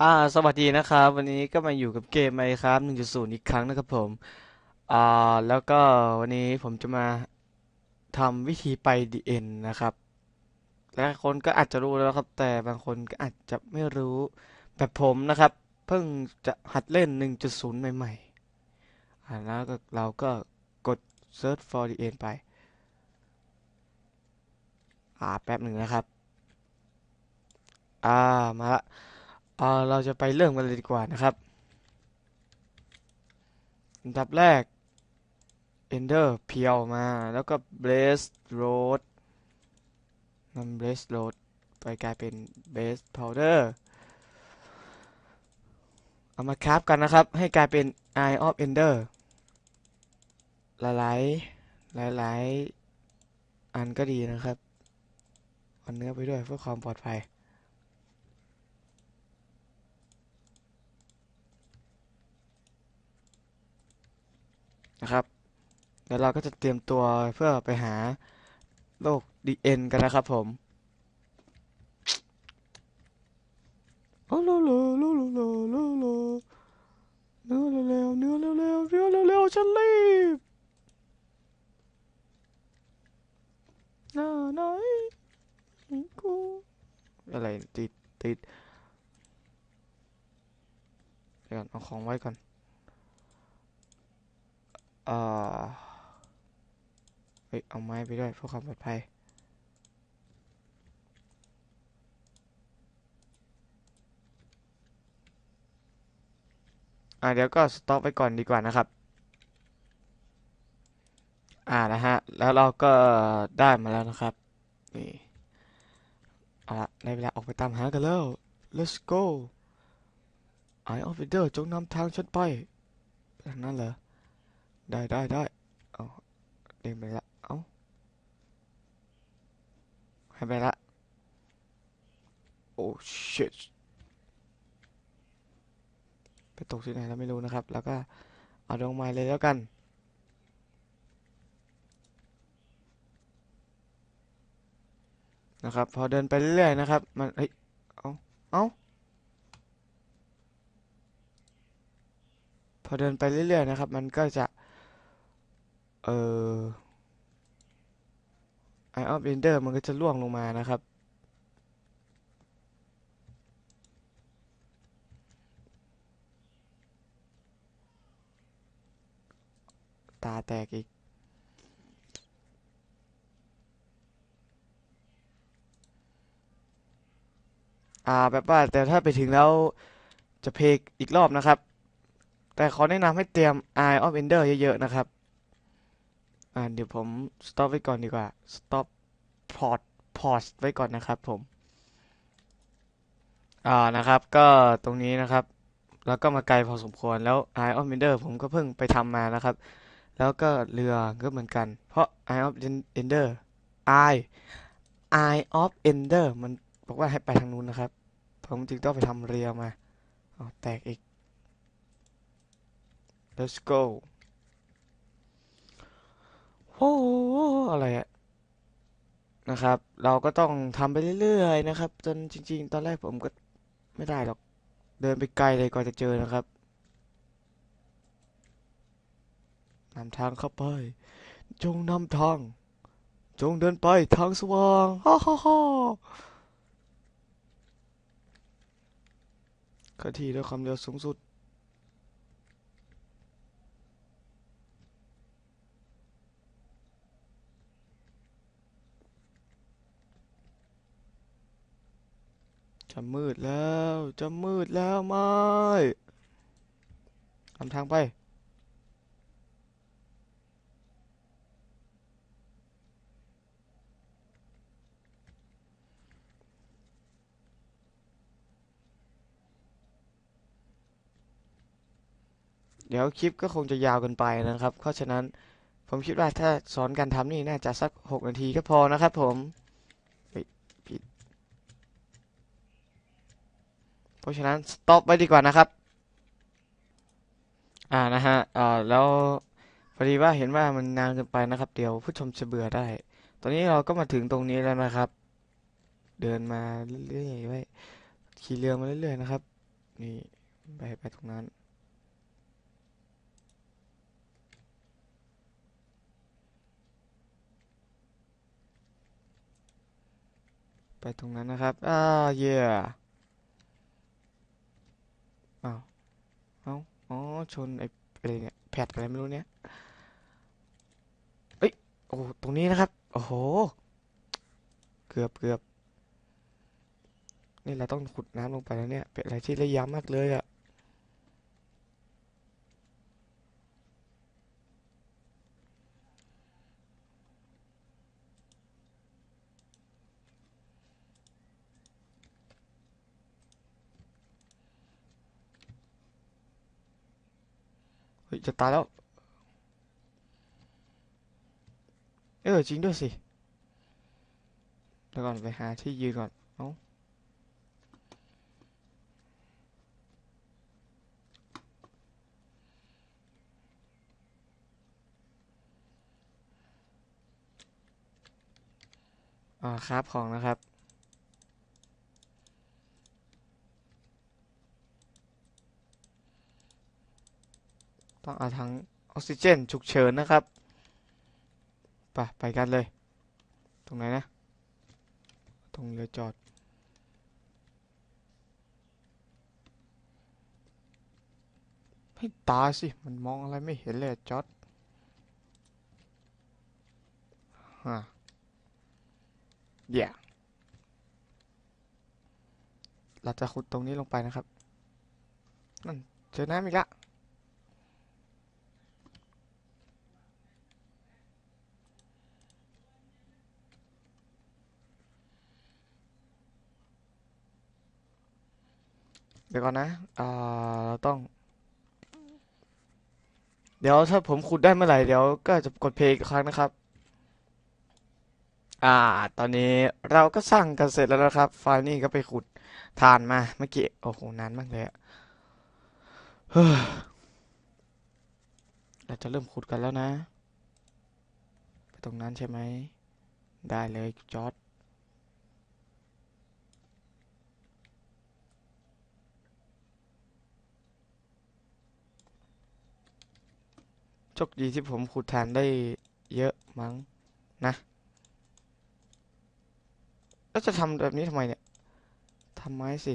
อ่าสวัสดีนะครับ วันนี้ก็มาอยู่กับเกม Minecraft 1.0 อีกครั้งนะครับผมอ่าแล้วก็วันนี้ผมจะมาทำวิธีไป The End นะครับและคนก็อาจจะรู้แล้วครับ แต่บางคนก็อาจจะไม่รู้แบบผมนะครับ เพิ่งจะหัดเล่น 1.0 ใหม่ๆอ่าแล้วก็เราก็กด Search for The End ไป อ่าแป๊บหนึ่งนะครับ อ่ามาละ เราจะไปเริ่มกันเลยดีกว่านะครับอันดับแรก Ender เพียวมา แล้วก็ Blaze Road นำ Blaze Road ไปกลายเป็น Blaze Powder เอามาคราฟกันนะครับ ให้กลายเป็น Eye of Ender หลายๆหลายอันก็ดีนะครับ เอาเนื้อไปด้วยเพื่อความปลอดภัย นะครับเดี๋ยวเราก็จะเตรียมตัวเพื่อไปหาโลกดีเอ็นกันนะครับผมโอ้โลโลโลโลโลโลโลเนื้อเร็วเนื้อเร็วๆเนื้อเร็วฉันรีบหน้าไหนกูอะไรติดติดเดี๋ยวก่อนเอาของไว้ก่อน เออเฮ้ยเอาไม้ไปด้วยเพื่อความปลอดภัยอ่าเดี๋ยวก็สต็อปไว้ก่อนดีกว่านะครับ อ่านะฮะ แล้วเราก็ได้มาแล้วนะครับ นี่เอาละได้เวลาออกไปตามหากันแล้ว let's go Eye of Wonder จงนำทางฉันไปไปทางนั้นเหรอ ได้ได้ได้เอาเด้งไปละ เอาให้ไปละ โอ้ shit ไปตกที่ไหนแล้วไม่รู้นะครับ แล้วก็เอาดวงไม้เลยแล้วกัน นะครับ พอเดินไปเรื่อยๆนะครับ มันเฮ้ย เอาเอาพอเดินไปเรื่อยๆนะครับ มันก็จะ เอ่อ Eye of Ender มันก็จะล่วงลงมานะครับ ตาแตกอีก อ่าแบบว่าแต่ถ้าไปถึงแล้วจะเพกอีกรอบนะครับ แต่ขอแนะนำให้เตรียม Eye of Ender เยอะ ๆ นะครับ อ่าเดี๋ยวผม stop ไว้ก่อนดีกว่า stop pause pause ไว้ก่อนนะครับผมอ่านะครับก็ตรงนี้นะครับ แล้วก็มาไกลพอสมควรแล้ว Eye of Ender ผมก็เพิ่งไปทำมานะครับ แล้วก็เรือก็เหมือนกัน เพราะ Eye of Ender Eye Eye of Ender มันบอกว่าให้ไปทางนู้นนะครับ ผมจึงต้องไปทำเรือมาเอแตกอีก let's go โอ้อะไรอะนะครับ เราก็ต้องทำไปเรื่อยๆนะครับ จนจริง ๆ ตอนแรกผมก็ไม่ได้หรอก เดินไปไกลเลยกว่อนจะเจอนะครับนำทางเข้าไป จงนำทาง จงเดินไปทางสว่าง ฮ่าฮ่าฮ่าเคลื่อนที่ด้วยความเร็วสูงสุด มืดแล้ว จะมืดแล้วไม่นำทางไป เดี๋ยวคลิปก็คงจะยาวกันไปนะครับ เพราะฉะนั้นผมคิดว่าถ้าสอนการทำนี่น่าจะสักหกนาทีก็พอนะครับผมเฮ้ยผิดเพ ราะฉะนั้นสต็อปไว้ดีกว่านะครับ อ่านะฮะอ่าแล้วพอดีว่าเห็นว่ามันนานเกินไปนะครับ เดี๋ยวผู้ชมจะเบื่อได้ ตอนนี้เราก็มาถึงตรงนี้แล้วนะครับ เดินมาเรื่อยๆไว้ขี่เรือมาเรื่อยๆนะครับ นี่ไปไปตรงนั้นไปตรงนั้นนะครับ อ่า เย่ อ้าวเอ้าอ๋อ ชนไอ้อะไรเนี่ย แพดอะไรไม่รู้เนี่ย เอ้ย โอ้ ตรงนี้นะครับ โอ้โห เกือบเกือบนี่เราต้องขุดน้ำลงไปแล้วเนี่ย เป็นอะไรที่ระยะมากเลยอะ เฮ้ยจะตายแล้ว เออจริงด้วยสิเดี๋ยวก่อนไปหาที่ยืนก่อน เอ้าอ่าครับของนะครับ ต้องเอาทั้งออกซิเจนฉุกเฉินนะครับไปไปกันเลย ตรงไหนนะ ตรงเรือจอด ให้ตาสิ มันมองอะไรไม่เห็นเลยจอดฮะเดี๋ยวเราจะขุดตรงนี้ลงไปนะครับนั่นเจอน้ำอีกละ เดี๋ยวก่อนนะอ่าเราต้อง เดี๋ยวถ้าผมขุดได้เมื่อไหร่เดี๋ยวก็จะกดเพลย์อีกครั้งนะครับ อ่า ตอนนี้เราก็สร้างกันเสร็จแล้วนะครับ ไฟล์นี่ก็ไปขุดถ่านมาเมื่อกี้ โอ้โห นานมากเลยอะเฮ้ยเราจะเริ่มขุดกันแล้วนะ ไปตรงนั้นใช่ไหม ได้เลยจอร์ด โชคดีที่ผมขุดถ่านได้เยอะมั้งนะแล้วจะทำแบบนี้ทำไมเนี่ยทำไม้สิ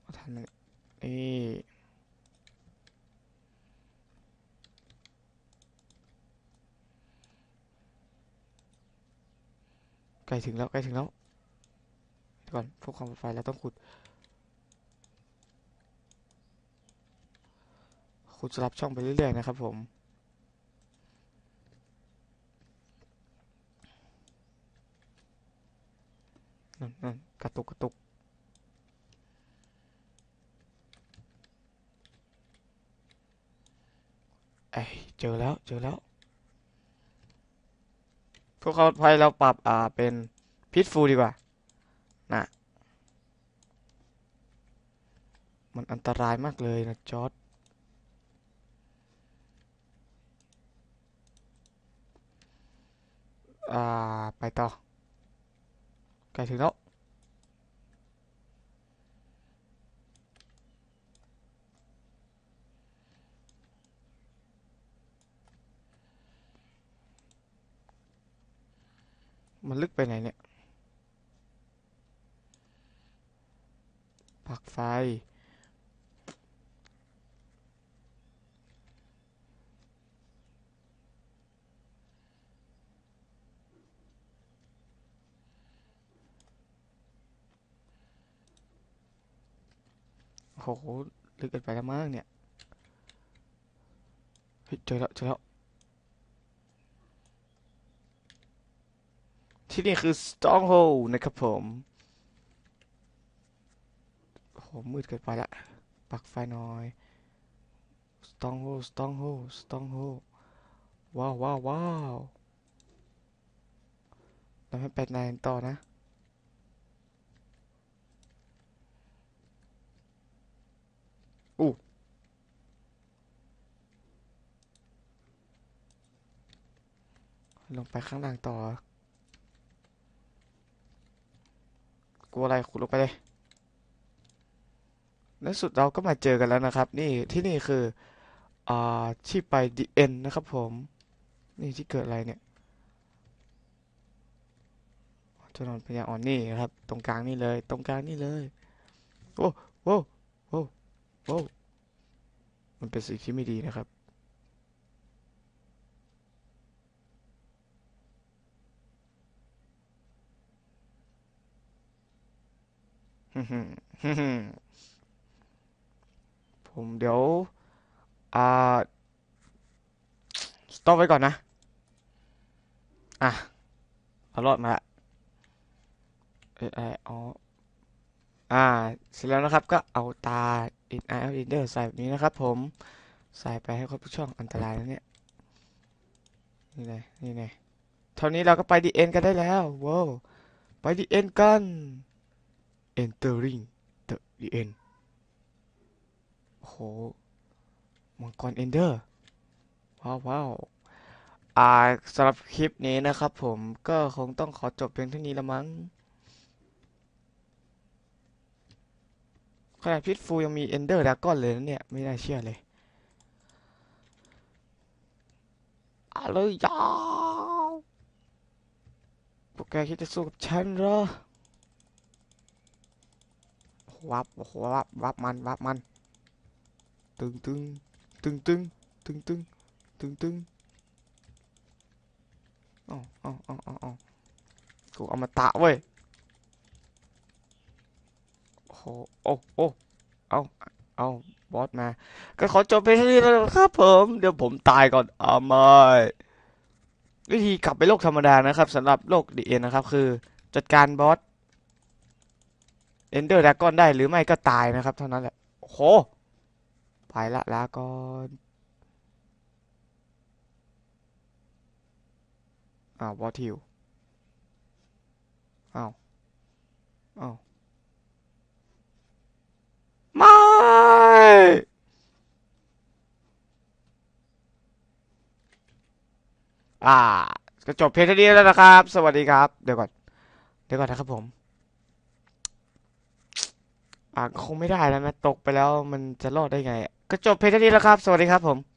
เอาทำเนี่ยนี่ใกล้ถึงแล้วใกล้ถึงแล้วก่อนพวกความปลอดภัยเราต้องขุด ขุดสลับช่องไปเรื่อยๆนะครับผมนั่นนั่นกระตุกกระตุกเอ้ยเจอแล้วเจอแล้วพวกเขาภัยเราปรับอ่าเป็นพิษฟูดีกว่านะมันอันตรายมากเลยนะจอร์ด อ่าไปต่อใกล้ถึงแล้วมันลึกไปไหนเนี่ยปักไฟ โหลึกเกินไปแล้วมั้งเนี่ยเฮ้ยเจอแล้วเจอแล้วที่นี่คือ Stronghold นะครับผมโหมืดเกินไปละปักไฟหน่อย Stronghold Stronghold Stronghold ว้าวว้าวว้าวเราให้ไปไหนต่อนะ อู้ลงไปข้างล่างต่อ กลัวอะไรขุดลงไปเลยในสุดเราก็มาเจอกันแล้วนะครับ นี่ที่นี่คือ อ่า ที่ไปดีเอ็นนะครับผม นี่ที่เกิดอะไรเนี่ยถนนปัญาอ่อนนี่ครับ ตรงกลางนี่เลย ตรงกลางนี่เลย โอ้โอ้โอ้ โอ้มันเป็นสิ่งที่ไม่ดีนะครับ ผมเดี๋ยว อ่า สต็อปไว้ก่อนนะ อะเอารอดมาละเอยเออ๋อ อ่า เสร็จแล้วนะครับ ก็เอาตา in eye out in there ใส่แบบนี้นะครับผมใส่ไปให้ครบทุกช่องอันตรายนะเนี่ย นี่เลยนี่เลยเท่านี้เราก็ไปดีเอ็นกันได้แล้วว้าวไปดีเอ็นกัน entering the end โอ้โหมังกรเอนเดอร์ว้าวว้าวอ่าสำหรับคลิปนี้นะครับผมก็คงต้องขอจบเพียงเท่านี้ละมั้ง ขนาดพิษฟูยังมีเอนเดอร์ดากอนเลยนะเนี่ย ไม่น่าเชื่อเลยอะไรยาวพวกแกคิดจะสู้กับฉันเหรอวับโอ้โหวับวับมันวับมัน ตึงตึงตึงตึงตึงตึงตึงตึงอ๋ออ๋ออ๋ออ๋อกูเอามาตะเว้ย โอ้โอ้โอ้เอาเอาบอสมา ก็ขอจบไปเท่นี้แล้วครับผมเดี๋ยวผมตายก่อนอ่าไม่วิธีกลับไปโลกธรรมดานะครับสำหรับโลกดีเอ็นนะครับ คือจัดการบอสเอนเดอร์ดากอนได้หรือไม่ก็ตายนะครับ เท่านั้นแหละโอ้โหไปละลาก่อนอ้าววอทิวอ้าวอ้าวไม่ อ่าก็จบเพียงเท่านี้แล้วนะครับ สวัสดีครับ เดี๋ยวก่อน เดี๋ยวก่อนนะครับผม อ่าคงไม่ได้แล้วนะ ตกไปแล้วมันจะรอดได้ไง ก็จบเพียงเท่านี้แล้วครับ สวัสดีครับผม